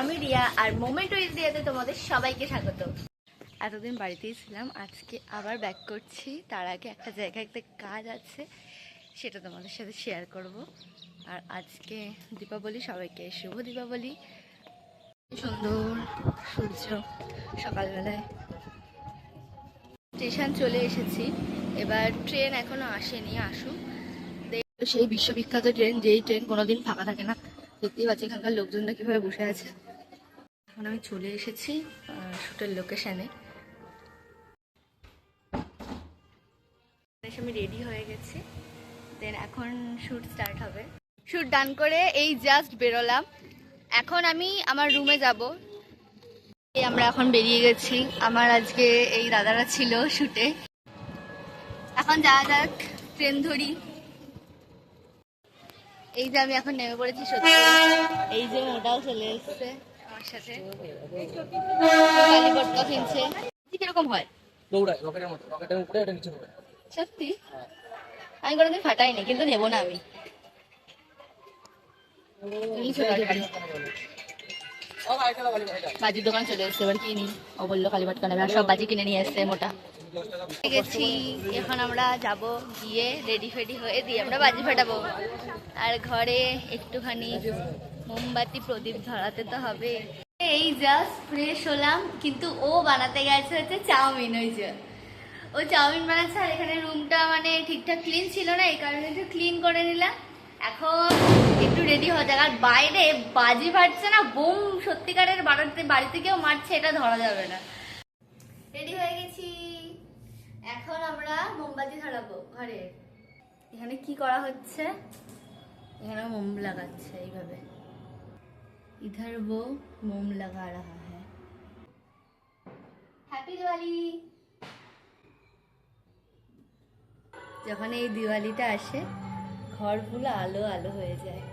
আমি রিয়া আর মোমেন্টো ইন্ডিয়াতে তোমাদের সবাইকে স্বাগত। এতদিন বাড়িতেই ছিলাম, আজকে আবার ব্যাক করছি। তার আগে একটা জায়গায় একটা কাজ আছে, সেটা তোমাদের সাথে শেয়ার করব। আর আজকে দীপাবলি, সবাইকে শুভ দীপাবলি। সুন্দর, সূর্য, সকালবেলায়। স্টেশন চলে এসেছি, এবার ট্রেন এখনও আসেনি, আসুক। সেই বিশ্ববিখ্যাত ট্রেন যেই ট্রেন কোনোদিন ফাঁকা থাকে না। দেখতেই পাচ্ছি এখানকার লোকজনরা কীভাবে বসে আছে। এখন আমি চলে এসেছি শুটের লোকেশানে আমি রেডি হয়ে গেছি। দেন এখন শ্যুট স্টার্ট হবে। শ্যুট ডান করে এই জাস্ট বেরোলাম। এখন আমি আমার রুমে যাব। এই আমরা এখন বেরিয়ে গেছি। আমার আজকে এই দাদারা ছিল শুটে এখন যাওয়া যাক ট্রেন ধরি। এই যে আমি এখন নেমে পড়েছি সত্যি। এই যে মোটাও চলে এসছে। আমার সাথে। কালীপটকা কিনছে কীরকম হয়? দৌড়ায় রকেটের মতো রকেটের উপরে এটা নিচে পড়ে সত্যি? আমি কোনোদিন ফাটাইনি কিন্তু নেব না আমি। বাজির দোকান চলে এসছে এবার কিনি। ও বলল আর সব বাজি কিনে নিয়ে এসছে মোটা। গেছি এখন আমরা যাব গিয়ে রেডি ফেডি হয়ে দিয়ে আমরা বাজি ফাটাবো। আর ঘরে একটুখানি মোমবাতি প্রদীপ ধরাতে তো হবে। এই জাস্ট ফ্রেশ হলাম, কিন্তু ও বানাতে গেছে হচ্ছে চাউমিন, ওই যে। ও চাউমিন বানাচ্ছে আর এখানে রুমটা মানে ঠিকঠাক ক্লিন ছিল না, এই কারণে একটু ক্লিন করে নিলাম। এখন একটু রেডি হওয়া যাক। আর বাইরে বাজি ফাটছে না, বোম, সত্যিকারের বাড়িতে বাড়িতে কেউ মারছে, এটা ধরা যাবে না। রেডি হয়ে গেছি। এখন আমরা মোমবাতি ধরাবো ঘরে। এখানে কি করা হচ্ছে? এখানে মোম লাগাচ্ছে, এইভাবে। ইধার वो মোম লাগা रहा है হ্যাপি দিওয়ালি যখন এই দিওয়ালিটা আসে ঘরগুলো আলো আলো হয়ে যায়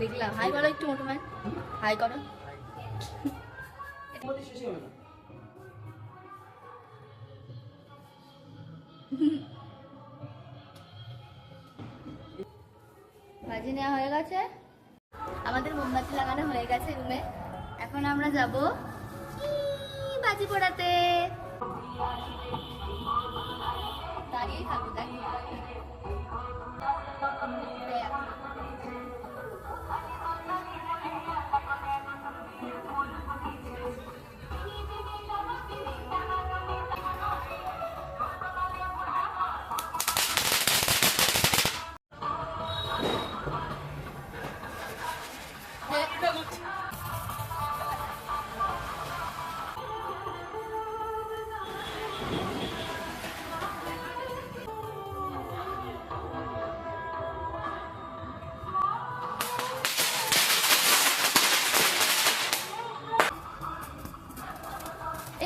দেখলাম হাই বলো একটু মোটো ম্যান হাই করো বাজি নেওয়া হয়ে গেছে। আমাদের মোমবাতি লাগানো হয়ে গেছে রুমে এখন আমরা যাব বাজি পোড়াতে। দাঁড়িয়ে খাব দেখ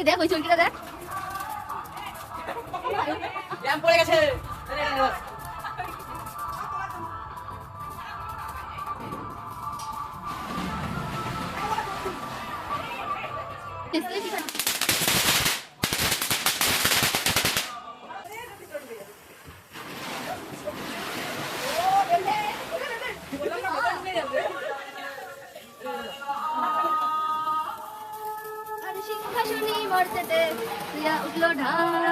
দেখ ওই চুলকিটা দেখ। পড়ে গেছে। প্রিয়া উঠলো ঢাক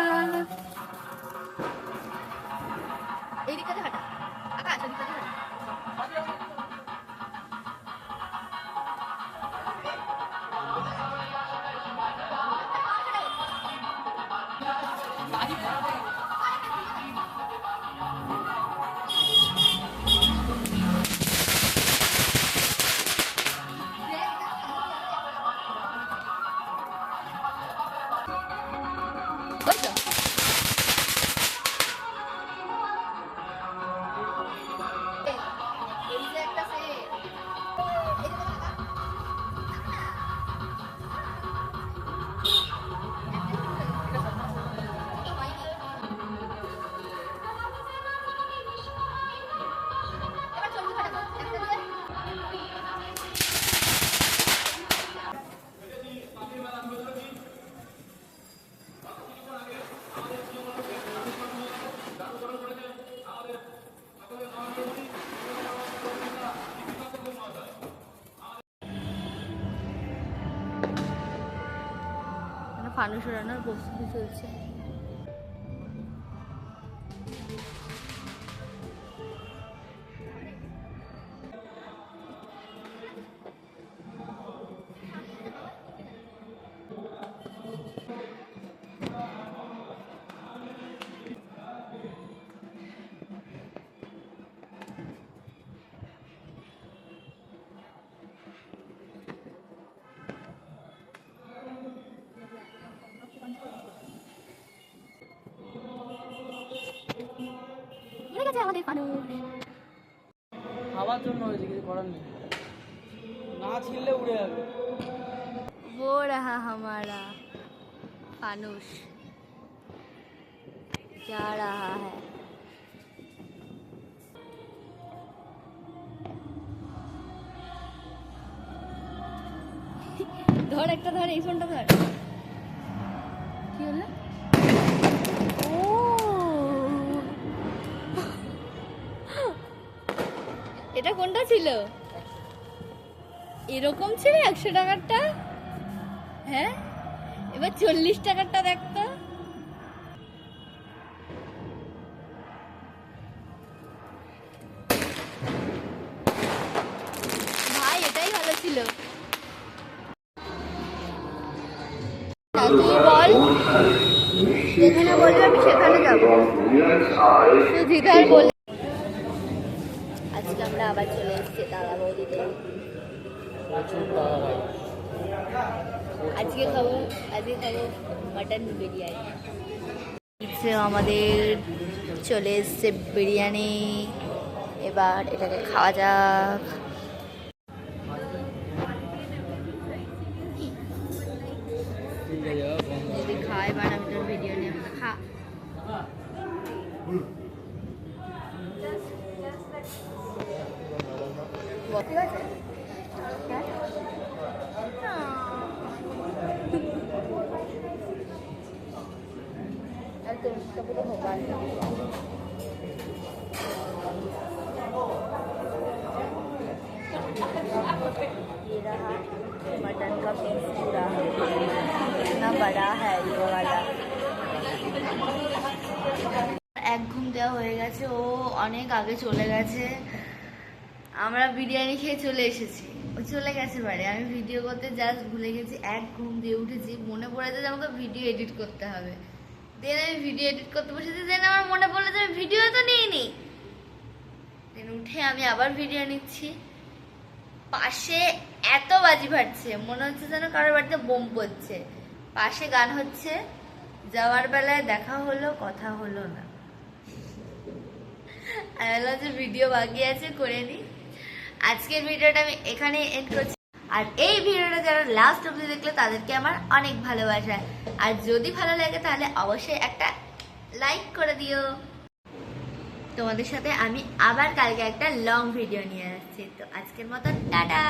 ফানুস উড়ানোর প্রস্তুতি চলছে উড়ে গেছে আমাদের ফানুস খাওয়ার জন্য হয়েছে কিছু করার নেই না ছিললে উড়ে যাবে वो रहा हमारा फानुस जा रहा है ধর একটা ধর এই ফোনটা ধর এটা কোনটা ছিল? এরকম ছিল একশো টাকারটা? হ্যাঁ? এবার চল্লিশ টাকারটা দেখতো ভাই, এটাই ভালো ছিল। তুই বল, যেখানে বলবি আমি সেখানে যাব। তুই দিদার বল আবার চলে এসেছি দাদা বৌদিতে আজকে খাব আজকে খাব মাটন বিরিয়ানি। আমাদের চলে এসছে বিরিয়ানি। এবার এটাকে খাওয়া যাক। ঠিক আছে হ্যাঁ? একদম এটা পুরো মোবাইল ये रहा मटन का पीस पूरा कितना बड़ा है ये वाला এক ঘুম দেওয়া হয়ে গেছে ও অনেক আগে চলে গেছে আমরা বিরিয়ানি খেয়ে চলে এসেছি। ও চলে গেছে বাড়ি। আমি ভিডিও করতে জাস্ট ভুলে গেছি। এক ঘুম দিয়ে উঠেছি। মনে পড়ে যে আমাকে ভিডিও এডিট করতে হবে। দেন আমি ভিডিও এডিট করতে বসেছি। দেন আমার মনে পড়ল যে আমি ভিডিও তো নিইনি। দেন উঠে আমি আবার ভিডিও নিচ্ছি। পাশে এত বাজি ফাটছে। মনে হচ্ছে যেন কারোর বাড়িতে বোম পড়ছে। পাশে গান হচ্ছে। যাওয়ার বেলায় দেখা হলো, কথা হলো না। হলো যে ভিডিও বাকি আছে, করে নি আজকের ভিডিওটা আমি এখানে এন্ড করছি। আর এই ভিডিওটা যারা লাস্ট অবধি দেখলে তাদেরকে আমার অনেক ভালোবাসা। আর যদি ভালো লাগে তাহলে অবশ্যই একটা লাইক করে দিও। তোমাদের সাথে আমি আবার কালকে একটা লং ভিডিও নিয়ে আসছি। তো আজকের মতো টাটা!